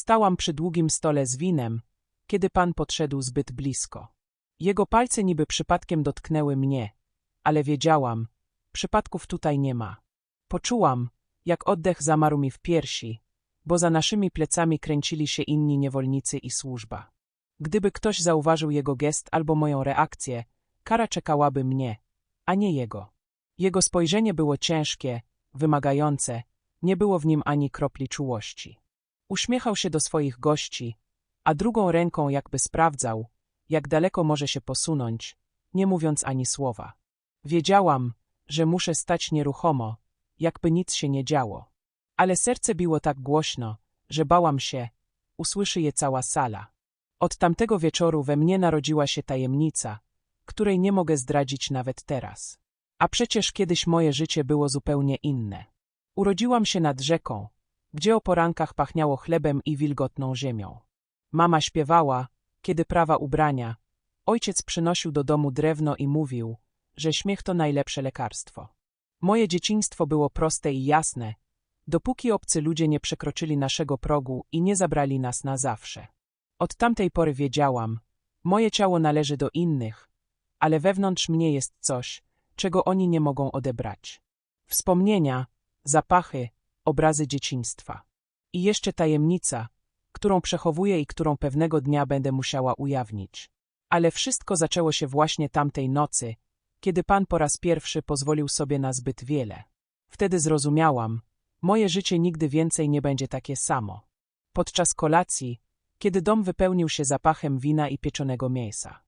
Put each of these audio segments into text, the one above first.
Stałam przy długim stole z winem, kiedy pan podszedł zbyt blisko. Jego palce niby przypadkiem dotknęły mnie, ale wiedziałam, przypadków tutaj nie ma. Poczułam, jak oddech zamarł mi w piersi, bo za naszymi plecami kręcili się inni niewolnicy i służba. Gdyby ktoś zauważył jego gest albo moją reakcję, kara czekałaby mnie, a nie jego. Jego spojrzenie było ciężkie, wymagające, nie było w nim ani kropli czułości. Uśmiechał się do swoich gości, a drugą ręką jakby sprawdzał, jak daleko może się posunąć, nie mówiąc ani słowa. Wiedziałam, że muszę stać nieruchomo, jakby nic się nie działo. Ale serce biło tak głośno, że bałam się, usłyszy je cała sala. Od tamtego wieczoru we mnie narodziła się tajemnica, której nie mogę zdradzić nawet teraz. A przecież kiedyś moje życie było zupełnie inne. Urodziłam się nad rzeką, gdzie o porankach pachniało chlebem i wilgotną ziemią. Mama śpiewała, kiedy prawa ubrania. Ojciec przynosił do domu drewno i mówił, że śmiech to najlepsze lekarstwo. Moje dzieciństwo było proste i jasne, dopóki obcy ludzie nie przekroczyli naszego progu i nie zabrali nas na zawsze. Od tamtej pory wiedziałam, moje ciało należy do innych, ale wewnątrz mnie jest coś, czego oni nie mogą odebrać. Wspomnienia, zapachy, obrazy dzieciństwa. I jeszcze tajemnica, którą przechowuję i którą pewnego dnia będę musiała ujawnić. Ale wszystko zaczęło się właśnie tamtej nocy, kiedy Pan po raz pierwszy pozwolił sobie na zbyt wiele. Wtedy zrozumiałam, moje życie nigdy więcej nie będzie takie samo. Podczas kolacji, kiedy dom wypełnił się zapachem wina i pieczonego mięsa.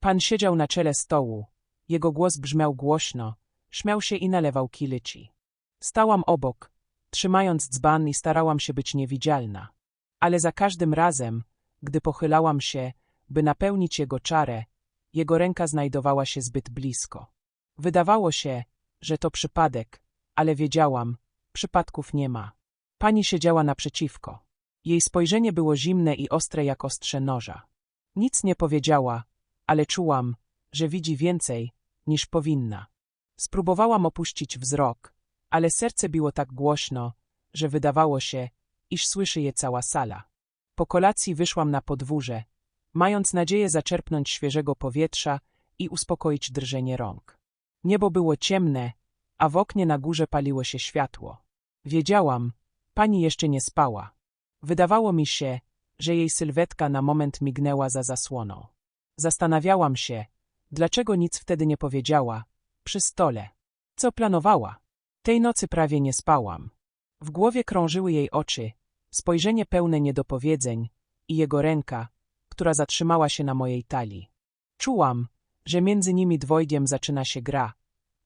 Pan siedział na czele stołu, jego głos brzmiał głośno, śmiał się i nalewał kilyci. Stałam obok, trzymając dzban i starałam się być niewidzialna. Ale za każdym razem, gdy pochylałam się, by napełnić jego czarę, jego ręka znajdowała się zbyt blisko. Wydawało się, że to przypadek, ale wiedziałam, przypadków nie ma. Pani siedziała naprzeciwko. Jej spojrzenie było zimne i ostre jak ostrze noża. Nic nie powiedziała, ale czułam, że widzi więcej, niż powinna. Spróbowałam opuścić wzrok, ale serce biło tak głośno, że wydawało się, iż słyszy je cała sala. Po kolacji wyszłam na podwórze, mając nadzieję zaczerpnąć świeżego powietrza i uspokoić drżenie rąk. Niebo było ciemne, a w oknie na górze paliło się światło. Wiedziałam, pani jeszcze nie spała. Wydawało mi się, że jej sylwetka na moment mignęła za zasłoną. Zastanawiałam się, dlaczego nic wtedy nie powiedziała, przy stole. Co planowała? Tej nocy prawie nie spałam. W głowie krążyły jej oczy, spojrzenie pełne niedopowiedzeń i jego ręka, która zatrzymała się na mojej talii. Czułam, że między nimi dwojgiem zaczyna się gra,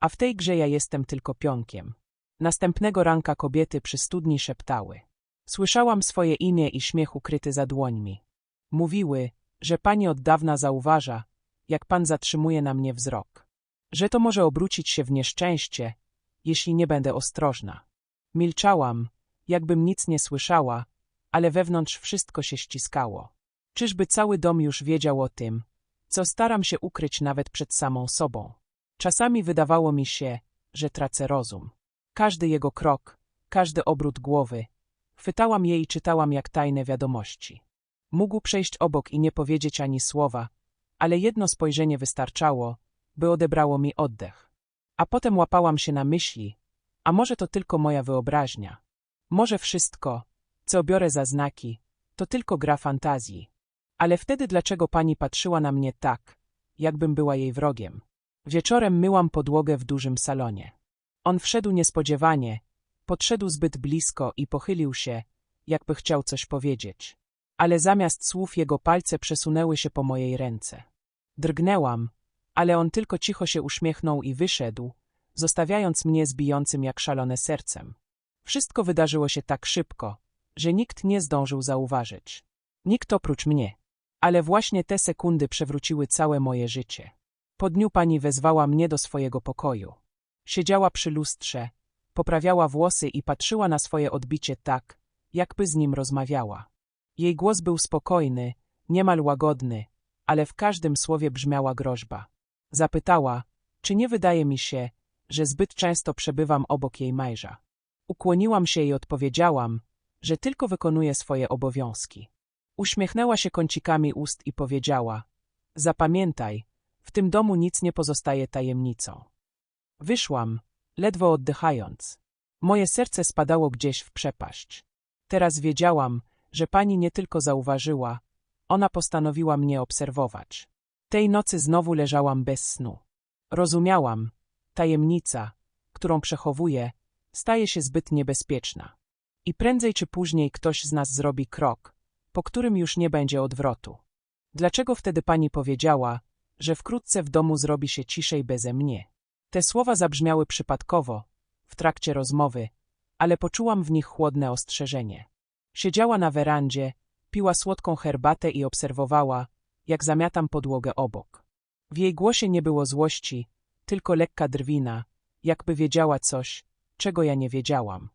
a w tej grze ja jestem tylko pionkiem. Następnego ranka kobiety przy studni szeptały. Słyszałam swoje imię i śmiech ukryty za dłońmi. Mówiły, że pani od dawna zauważa, jak pan zatrzymuje na mnie wzrok. Że to może obrócić się w nieszczęście, jeśli nie będę ostrożna. Milczałam, jakbym nic nie słyszała, ale wewnątrz wszystko się ściskało. Czyżby cały dom już wiedział o tym, co staram się ukryć nawet przed samą sobą. Czasami wydawało mi się, że tracę rozum. Każdy jego krok, każdy obrót głowy. Chwytałam je i czytałam jak tajne wiadomości. Mógł przejść obok i nie powiedzieć ani słowa, ale jedno spojrzenie wystarczało, by odebrało mi oddech. A potem łapałam się na myśli, a może to tylko moja wyobraźnia. Może wszystko, co biorę za znaki, to tylko gra fantazji. Ale wtedy dlaczego pani patrzyła na mnie tak, jakbym była jej wrogiem? Wieczorem myłam podłogę w dużym salonie. On wszedł niespodziewanie, podszedł zbyt blisko i pochylił się, jakby chciał coś powiedzieć. Ale zamiast słów jego palce przesunęły się po mojej ręce. Drgnęłam, ale on tylko cicho się uśmiechnął i wyszedł, zostawiając mnie z bijącym jak szalone sercem. Wszystko wydarzyło się tak szybko, że nikt nie zdążył zauważyć. Nikt oprócz mnie. Ale właśnie te sekundy przewróciły całe moje życie. Po dniu pani wezwała mnie do swojego pokoju. Siedziała przy lustrze, poprawiała włosy i patrzyła na swoje odbicie tak, jakby z nim rozmawiała. Jej głos był spokojny, niemal łagodny, ale w każdym słowie brzmiała groźba. Zapytała, czy nie wydaje mi się, że zbyt często przebywam obok jej męża. Ukłoniłam się i odpowiedziałam, że tylko wykonuje swoje obowiązki. Uśmiechnęła się kącikami ust i powiedziała: Zapamiętaj, w tym domu nic nie pozostaje tajemnicą. Wyszłam, ledwo oddychając. Moje serce spadało gdzieś w przepaść. Teraz wiedziałam, że pani nie tylko zauważyła, ona postanowiła mnie obserwować. Tej nocy znowu leżałam bez snu. Rozumiałam, tajemnica, którą przechowuję, staje się zbyt niebezpieczna. I prędzej czy później ktoś z nas zrobi krok, po którym już nie będzie odwrotu. Dlaczego wtedy pani powiedziała, że wkrótce w domu zrobi się ciszej beze mnie? Te słowa zabrzmiały przypadkowo, w trakcie rozmowy, ale poczułam w nich chłodne ostrzeżenie. Siedziała na werandzie, piła słodką herbatę i obserwowała, jak zamiatam podłogę obok. W jej głosie nie było złości, tylko lekka drwina, jakby wiedziała coś, czego ja nie wiedziałam.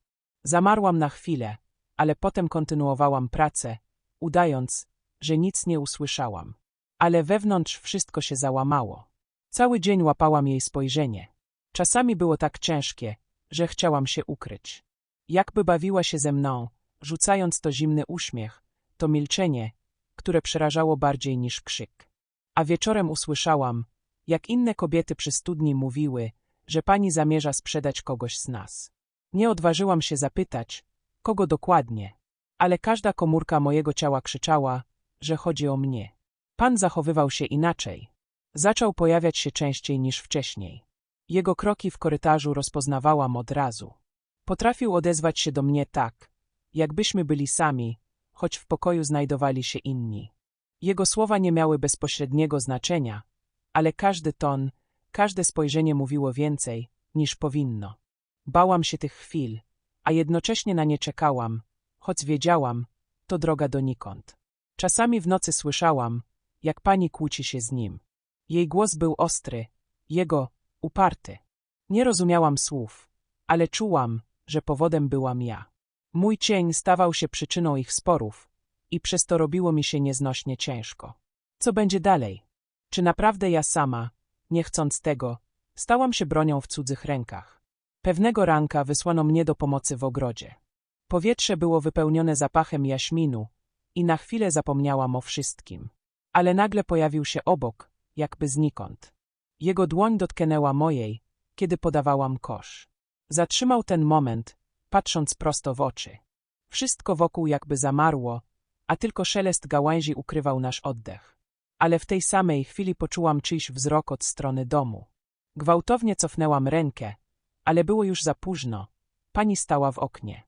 Zamarłam na chwilę, ale potem kontynuowałam pracę, udając, że nic nie usłyszałam. Ale wewnątrz wszystko się załamało. Cały dzień łapałam jej spojrzenie. Czasami było tak ciężkie, że chciałam się ukryć. Jakby bawiła się ze mną, rzucając to zimny uśmiech, to milczenie, które przerażało bardziej niż krzyk. A wieczorem usłyszałam, jak inne kobiety przy studni mówiły, że pani zamierza sprzedać kogoś z nas. Nie odważyłam się zapytać, kogo dokładnie, ale każda komórka mojego ciała krzyczała, że chodzi o mnie. Pan zachowywał się inaczej. Zaczął pojawiać się częściej niż wcześniej. Jego kroki w korytarzu rozpoznawałam od razu. Potrafił odezwać się do mnie tak, jakbyśmy byli sami, choć w pokoju znajdowali się inni. Jego słowa nie miały bezpośredniego znaczenia, ale każdy ton, każde spojrzenie mówiło więcej, niż powinno. Bałam się tych chwil, a jednocześnie na nie czekałam, choć wiedziałam, to droga donikąd. Czasami w nocy słyszałam, jak pani kłóci się z nim. Jej głos był ostry, jego uparty. Nie rozumiałam słów, ale czułam, że powodem byłam ja. Mój cień stawał się przyczyną ich sporów i przez to robiło mi się nieznośnie ciężko. Co będzie dalej? Czy naprawdę ja sama, nie chcąc tego, stałam się bronią w cudzych rękach? Pewnego ranka wysłano mnie do pomocy w ogrodzie. Powietrze było wypełnione zapachem jaśminu i na chwilę zapomniałam o wszystkim. Ale nagle pojawił się obok, jakby znikąd. Jego dłoń dotknęła mojej, kiedy podawałam kosz. Zatrzymał ten moment, patrząc prosto w oczy. Wszystko wokół jakby zamarło, a tylko szelest gałęzi ukrywał nasz oddech. Ale w tej samej chwili poczułam czyjś wzrok od strony domu. Gwałtownie cofnęłam rękę, ale było już za późno. Pani stała w oknie.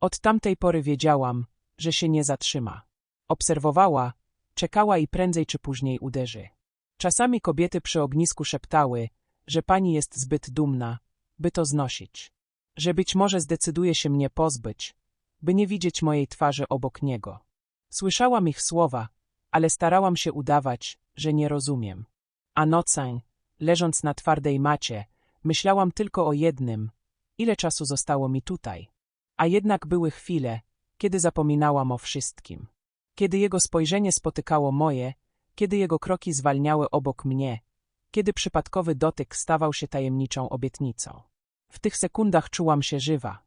Od tamtej pory wiedziałam, że się nie zatrzyma. Obserwowała, czekała i prędzej czy później uderzy. Czasami kobiety przy ognisku szeptały, że pani jest zbyt dumna, by to znosić. Że być może zdecyduje się mnie pozbyć, by nie widzieć mojej twarzy obok niego. Słyszałam ich słowa, ale starałam się udawać, że nie rozumiem. A nocą, leżąc na twardej macie, myślałam tylko o jednym, ile czasu zostało mi tutaj. A jednak były chwile, kiedy zapominałam o wszystkim. Kiedy jego spojrzenie spotykało moje, kiedy jego kroki zwalniały obok mnie, kiedy przypadkowy dotyk stawał się tajemniczą obietnicą. W tych sekundach czułam się żywa,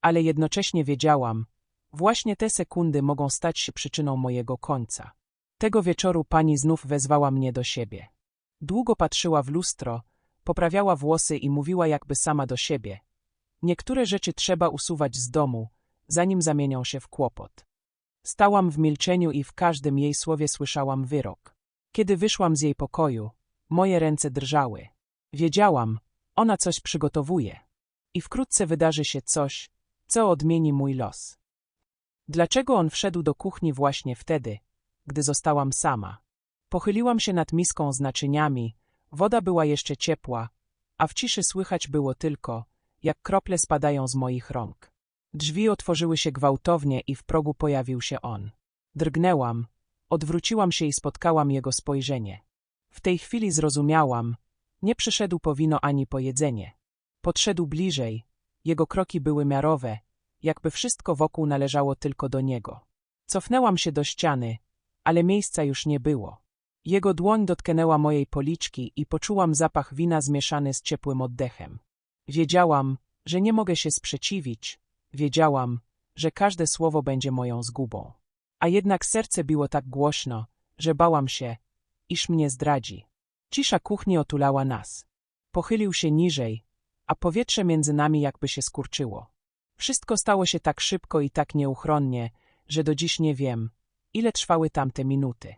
ale jednocześnie wiedziałam, właśnie te sekundy mogą stać się przyczyną mojego końca. Tego wieczoru pani znów wezwała mnie do siebie. Długo patrzyła w lustro, poprawiała włosy i mówiła jakby sama do siebie. Niektóre rzeczy trzeba usuwać z domu, zanim zamienią się w kłopot. Stałam w milczeniu i w każdym jej słowie słyszałam wyrok. Kiedy wyszłam z jej pokoju, moje ręce drżały. Wiedziałam, ona coś przygotowuje. I wkrótce wydarzy się coś, co odmieni mój los. Dlaczego on wszedł do kuchni właśnie wtedy, gdy zostałam sama? Pochyliłam się nad miską z naczyniami, woda była jeszcze ciepła, a w ciszy słychać było tylko, jak krople spadają z moich rąk. Drzwi otworzyły się gwałtownie i w progu pojawił się on. Drgnęłam, odwróciłam się i spotkałam jego spojrzenie. W tej chwili zrozumiałam, nie przyszedł po wino ani po jedzenie. Podszedł bliżej, jego kroki były miarowe, jakby wszystko wokół należało tylko do niego. Cofnęłam się do ściany, ale miejsca już nie było. Jego dłoń dotknęła mojej policzki i poczułam zapach wina zmieszany z ciepłym oddechem. Wiedziałam, że nie mogę się sprzeciwić, wiedziałam, że każde słowo będzie moją zgubą. A jednak serce biło tak głośno, że bałam się, iż mnie zdradzi. Cisza kuchni otulała nas. Pochylił się niżej, a powietrze między nami jakby się skurczyło. Wszystko stało się tak szybko i tak nieuchronnie, że do dziś nie wiem, ile trwały tamte minuty.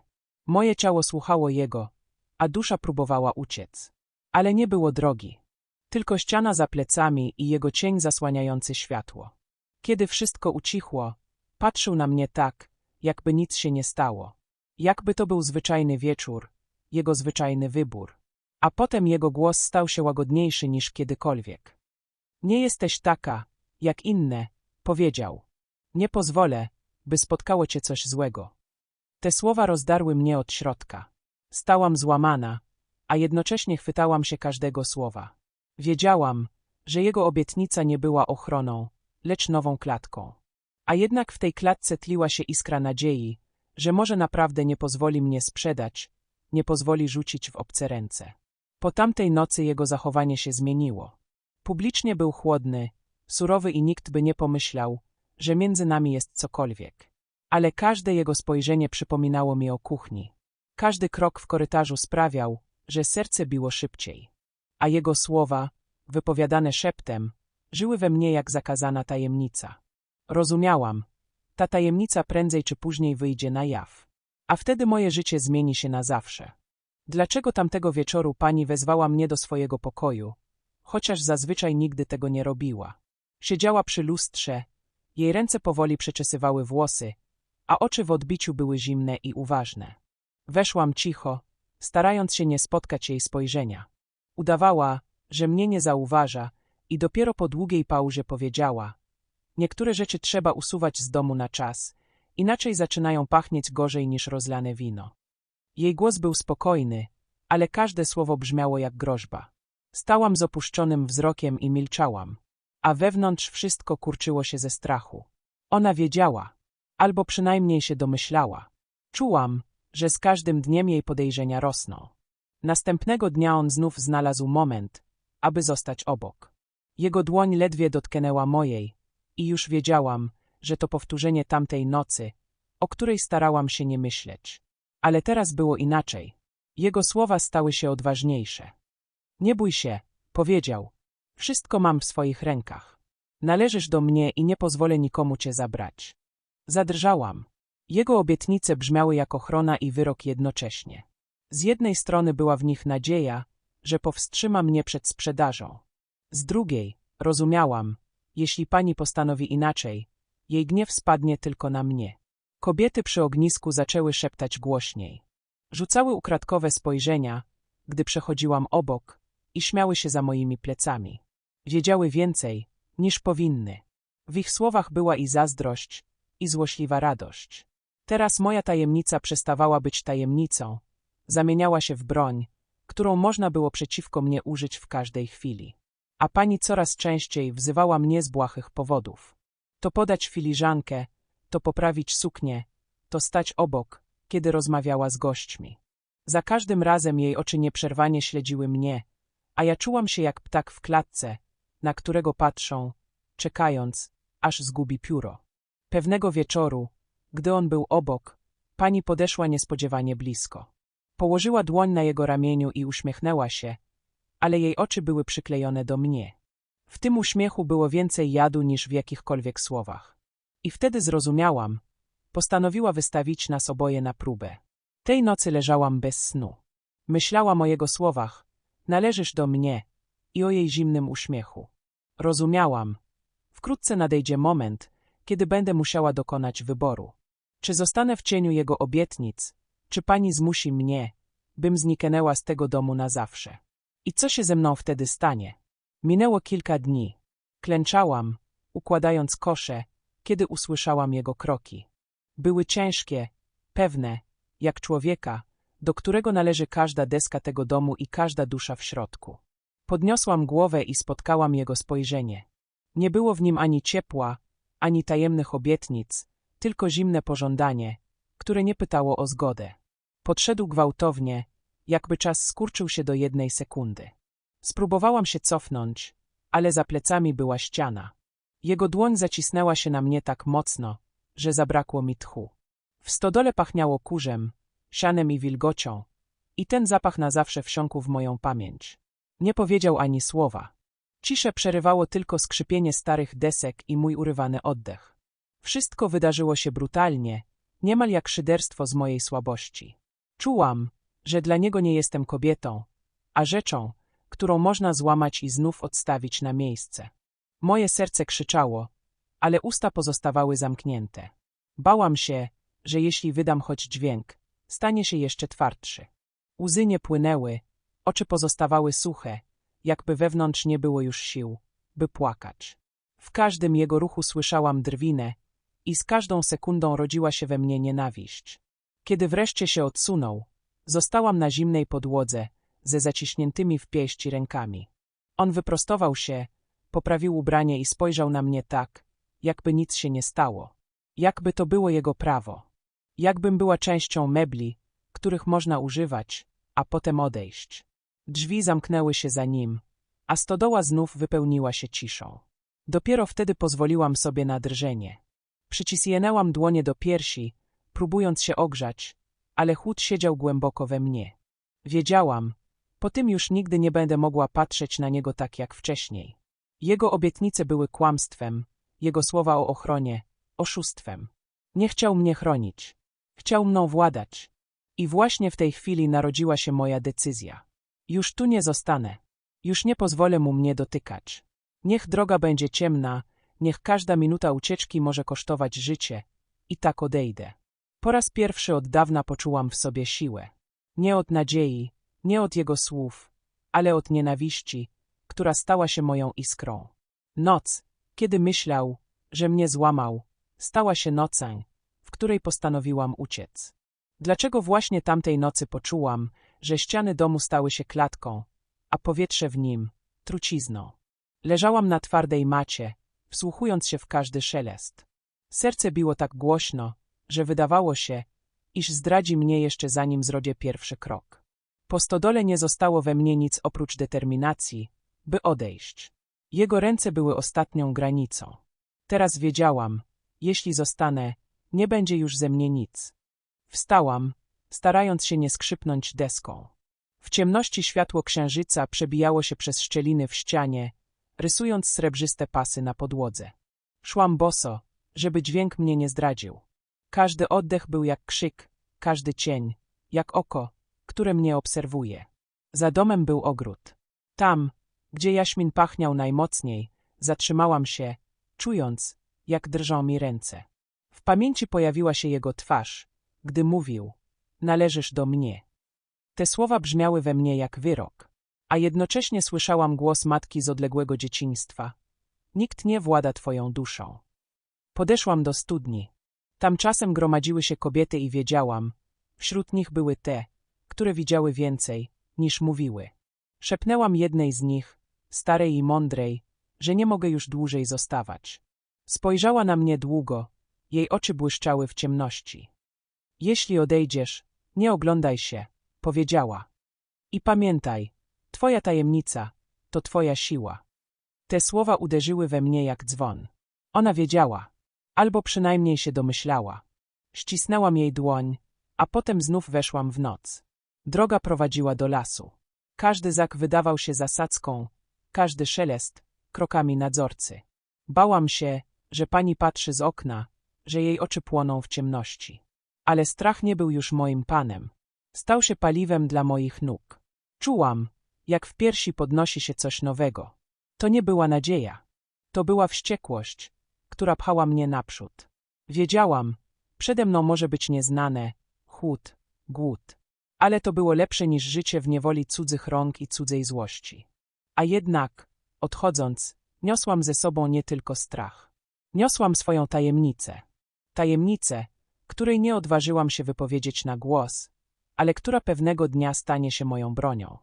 Moje ciało słuchało jego, a dusza próbowała uciec. Ale nie było drogi. Tylko ściana za plecami i jego cień zasłaniający światło. Kiedy wszystko ucichło, patrzył na mnie tak, jakby nic się nie stało. Jakby to był zwyczajny wieczór, jego zwyczajny wybór. A potem jego głos stał się łagodniejszy niż kiedykolwiek. Nie jesteś taka, jak inne, powiedział. Nie pozwolę, by spotkało cię coś złego. Te słowa rozdarły mnie od środka. Stałam złamana, a jednocześnie chwytałam się każdego słowa. Wiedziałam, że jego obietnica nie była ochroną, lecz nową klatką. A jednak w tej klatce tliła się iskra nadziei, że może naprawdę nie pozwoli mnie sprzedać, nie pozwoli rzucić w obce ręce. Po tamtej nocy jego zachowanie się zmieniło. Publicznie był chłodny, surowy i nikt by nie pomyślał, że między nami jest cokolwiek. Ale każde jego spojrzenie przypominało mi o kuchni. Każdy krok w korytarzu sprawiał, że serce biło szybciej. A jego słowa, wypowiadane szeptem, żyły we mnie jak zakazana tajemnica. Rozumiałam, ta tajemnica prędzej czy później wyjdzie na jaw. A wtedy moje życie zmieni się na zawsze. Dlaczego tamtego wieczoru pani wezwała mnie do swojego pokoju, chociaż zazwyczaj nigdy tego nie robiła? Siedziała przy lustrze, jej ręce powoli przeczesywały włosy, a oczy w odbiciu były zimne i uważne. Weszłam cicho, starając się nie spotkać jej spojrzenia. Udawała, że mnie nie zauważa i dopiero po długiej pauzie powiedziała: Niektóre rzeczy trzeba usuwać z domu na czas, inaczej zaczynają pachnieć gorzej niż rozlane wino. Jej głos był spokojny, ale każde słowo brzmiało jak groźba. Stałam z opuszczonym wzrokiem i milczałam, a wewnątrz wszystko kurczyło się ze strachu. Ona wiedziała, albo przynajmniej się domyślała. Czułam, że z każdym dniem jej podejrzenia rosną. Następnego dnia on znów znalazł moment, aby zostać obok. Jego dłoń ledwie dotknęła mojej i już wiedziałam, że to powtórzenie tamtej nocy, o której starałam się nie myśleć. Ale teraz było inaczej. Jego słowa stały się odważniejsze. Nie bój się, powiedział. Wszystko mam w swoich rękach. Należysz do mnie i nie pozwolę nikomu cię zabrać. Zadrżałam. Jego obietnice brzmiały jak ochrona i wyrok jednocześnie. Z jednej strony była w nich nadzieja, że powstrzyma mnie przed sprzedażą. Z drugiej, rozumiałam, jeśli pani postanowi inaczej, jej gniew spadnie tylko na mnie. Kobiety przy ognisku zaczęły szeptać głośniej. Rzucały ukradkowe spojrzenia, gdy przechodziłam obok i śmiały się za moimi plecami. Wiedziały więcej, niż powinny. W ich słowach była i zazdrość, i złośliwa radość. Teraz moja tajemnica przestawała być tajemnicą, zamieniała się w broń, którą można było przeciwko mnie użyć w każdej chwili. A pani coraz częściej wzywała mnie z błahych powodów. To podać filiżankę, to poprawić suknię, to stać obok, kiedy rozmawiała z gośćmi. Za każdym razem jej oczy nieprzerwanie śledziły mnie, a ja czułam się jak ptak w klatce, na którego patrzą, czekając, aż zgubi pióro. Pewnego wieczoru, gdy on był obok, pani podeszła niespodziewanie blisko. Położyła dłoń na jego ramieniu i uśmiechnęła się, ale jej oczy były przyklejone do mnie. W tym uśmiechu było więcej jadu niż w jakichkolwiek słowach. I wtedy zrozumiałam, postanowiła wystawić nas oboje na próbę. Tej nocy leżałam bez snu. Myślałam o jego słowach, należysz do mnie, i o jej zimnym uśmiechu. Rozumiałam, wkrótce nadejdzie moment, kiedy będę musiała dokonać wyboru. Czy zostanę w cieniu jego obietnic, czy pani zmusi mnie, bym zniknęła z tego domu na zawsze? I co się ze mną wtedy stanie? Minęło kilka dni. Klęczałam, układając kosze, kiedy usłyszałam jego kroki. Były ciężkie, pewne, jak człowieka, do którego należy każda deska tego domu i każda dusza w środku. Podniosłam głowę i spotkałam jego spojrzenie. Nie było w nim ani ciepła, ani tajemnych obietnic, tylko zimne pożądanie, które nie pytało o zgodę. Podszedł gwałtownie, jakby czas skurczył się do jednej sekundy. Spróbowałam się cofnąć, ale za plecami była ściana. Jego dłoń zacisnęła się na mnie tak mocno, że zabrakło mi tchu. W stodole pachniało kurzem, sianem i wilgocią, i ten zapach na zawsze wsiąkł w moją pamięć. Nie powiedział ani słowa. Ciszę przerywało tylko skrzypienie starych desek i mój urywany oddech. Wszystko wydarzyło się brutalnie, niemal jak szyderstwo z mojej słabości. Czułam, że dla niego nie jestem kobietą, a rzeczą, którą można złamać i znów odstawić na miejsce. Moje serce krzyczało, ale usta pozostawały zamknięte. Bałam się, że jeśli wydam choć dźwięk, stanie się jeszcze twardszy. Łzy nie płynęły, oczy pozostawały suche, jakby wewnątrz nie było już sił, by płakać. W każdym jego ruchu słyszałam drwinę i z każdą sekundą rodziła się we mnie nienawiść. Kiedy wreszcie się odsunął, zostałam na zimnej podłodze, ze zaciśniętymi w pięści rękami. On wyprostował się, poprawił ubranie i spojrzał na mnie tak, jakby nic się nie stało. Jakby to było jego prawo. Jakbym była częścią mebli, których można używać, a potem odejść. Drzwi zamknęły się za nim, a stodoła znów wypełniła się ciszą. Dopiero wtedy pozwoliłam sobie na drżenie. Przycisnęłam dłonie do piersi, próbując się ogrzać, ale chłód siedział głęboko we mnie. Wiedziałam, po tym już nigdy nie będę mogła patrzeć na niego tak jak wcześniej. Jego obietnice były kłamstwem, jego słowa o ochronie, oszustwem. Nie chciał mnie chronić. Chciał mną władać. I właśnie w tej chwili narodziła się moja decyzja. Już tu nie zostanę. Już nie pozwolę mu mnie dotykać. Niech droga będzie ciemna, niech każda minuta ucieczki może kosztować życie. I tak odejdę. Po raz pierwszy od dawna poczułam w sobie siłę. Nie od nadziei, nie od jego słów, ale od nienawiści, która stała się moją iskrą. Noc, kiedy myślał, że mnie złamał, stała się nocą, w której postanowiłam uciec. Dlaczego właśnie tamtej nocy poczułam, że ściany domu stały się klatką, a powietrze w nim trucizną? Leżałam na twardej macie, wsłuchując się w każdy szelest. Serce biło tak głośno, że wydawało się, iż zdradzi mnie jeszcze zanim zrobię pierwszy krok. Po stodole nie zostało we mnie nic oprócz determinacji, by odejść. Jego ręce były ostatnią granicą. Teraz wiedziałam, jeśli zostanę, nie będzie już ze mnie nic. Wstałam, starając się nie skrzypnąć deską. W ciemności światło księżyca przebijało się przez szczeliny w ścianie, rysując srebrzyste pasy na podłodze. Szłam boso, żeby dźwięk mnie nie zdradził. Każdy oddech był jak krzyk, każdy cień, jak oko, które mnie obserwuje. Za domem był ogród. Tam, gdzie jaśmin pachniał najmocniej, zatrzymałam się, czując, jak drżą mi ręce. W pamięci pojawiła się jego twarz, gdy mówił: Należysz do mnie. Te słowa brzmiały we mnie jak wyrok, a jednocześnie słyszałam głos matki z odległego dzieciństwa. Nikt nie włada twoją duszą. Podeszłam do studni. Tam czasem gromadziły się kobiety i wiedziałam, wśród nich były te, które widziały więcej, niż mówiły. Szepnęłam jednej z nich, starej i mądrej, że nie mogę już dłużej zostawać. Spojrzała na mnie długo, jej oczy błyszczały w ciemności. Jeśli odejdziesz, nie oglądaj się, powiedziała. I pamiętaj, twoja tajemnica to twoja siła. Te słowa uderzyły we mnie jak dzwon. Ona wiedziała, albo przynajmniej się domyślała. Ścisnęłam jej dłoń, a potem znów weszłam w noc. Droga prowadziła do lasu. Każdy zak wydawał się zasadzką, każdy szelest krokami nadzorcy. Bałam się, że pani patrzy z okna, że jej oczy płoną w ciemności. Ale strach nie był już moim panem. Stał się paliwem dla moich nóg. Czułam, jak w piersi podnosi się coś nowego. To nie była nadzieja. To była wściekłość, która pchała mnie naprzód. Wiedziałam, przede mną może być nieznane, chłód, głód. Ale to było lepsze niż życie w niewoli cudzych rąk i cudzej złości. A jednak, odchodząc, niosłam ze sobą nie tylko strach. Niosłam swoją tajemnicę. Tajemnicę, której nie odważyłam się wypowiedzieć na głos, ale która pewnego dnia stanie się moją bronią.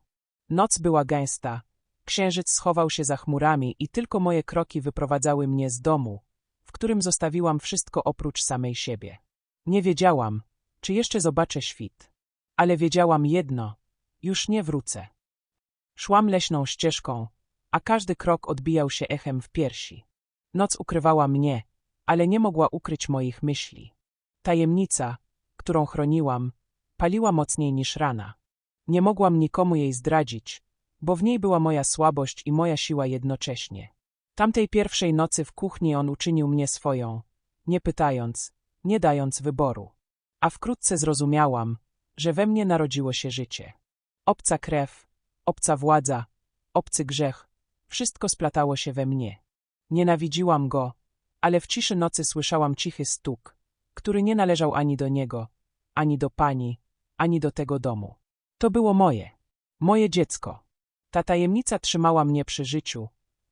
Noc była gęsta, księżyc schował się za chmurami i tylko moje kroki wyprowadzały mnie z domu, w którym zostawiłam wszystko oprócz samej siebie. Nie wiedziałam, czy jeszcze zobaczę świt. Ale wiedziałam jedno, już nie wrócę. Szłam leśną ścieżką, a każdy krok odbijał się echem w piersi. Noc ukrywała mnie, ale nie mogła ukryć moich myśli. Tajemnica, którą chroniłam, paliła mocniej niż rana. Nie mogłam nikomu jej zdradzić, bo w niej była moja słabość i moja siła jednocześnie. Tamtej pierwszej nocy w kuchni on uczynił mnie swoją, nie pytając, nie dając wyboru. A wkrótce zrozumiałam, że we mnie narodziło się życie. Obca krew, obca władza, obcy grzech, wszystko splatało się we mnie. Nienawidziłam go, ale w ciszy nocy słyszałam cichy stuk, który nie należał ani do niego, ani do pani, ani do tego domu. To było moje, moje dziecko. Ta tajemnica trzymała mnie przy życiu,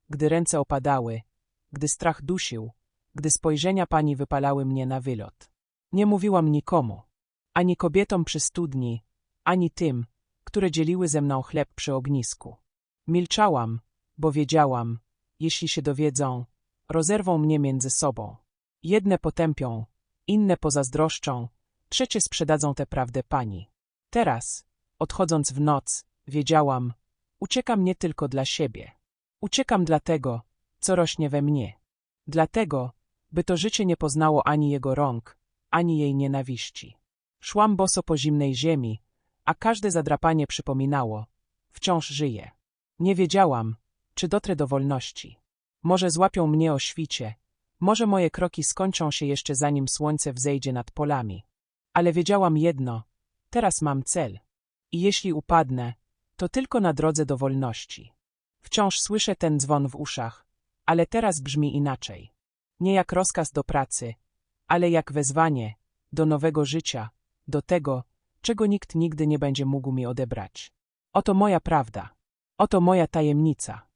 gdy ręce opadały, gdy strach dusił, gdy spojrzenia pani wypalały mnie na wylot. Nie mówiłam nikomu, ani kobietom przy studni, ani tym, które dzieliły ze mną chleb przy ognisku. Milczałam, bo wiedziałam, jeśli się dowiedzą, rozerwą mnie między sobą. Jedne potępią, inne pozazdroszczą, trzecie sprzedadzą tę prawdę pani. Teraz, odchodząc w noc, wiedziałam, uciekam nie tylko dla siebie. Uciekam dlatego, co rośnie we mnie. Dlatego, by to życie nie poznało ani jego rąk, ani jej nienawiści. Szłam boso po zimnej ziemi, a każde zadrapanie przypominało, wciąż żyję. Nie wiedziałam, czy dotrę do wolności. Może złapią mnie o świcie, może moje kroki skończą się jeszcze zanim słońce wzejdzie nad polami. Ale wiedziałam jedno, teraz mam cel. I jeśli upadnę, to tylko na drodze do wolności. Wciąż słyszę ten dzwon w uszach, ale teraz brzmi inaczej. Nie jak rozkaz do pracy, ale jak wezwanie do nowego życia, do tego, czego nikt nigdy nie będzie mógł mi odebrać. Oto moja prawda. Oto moja tajemnica.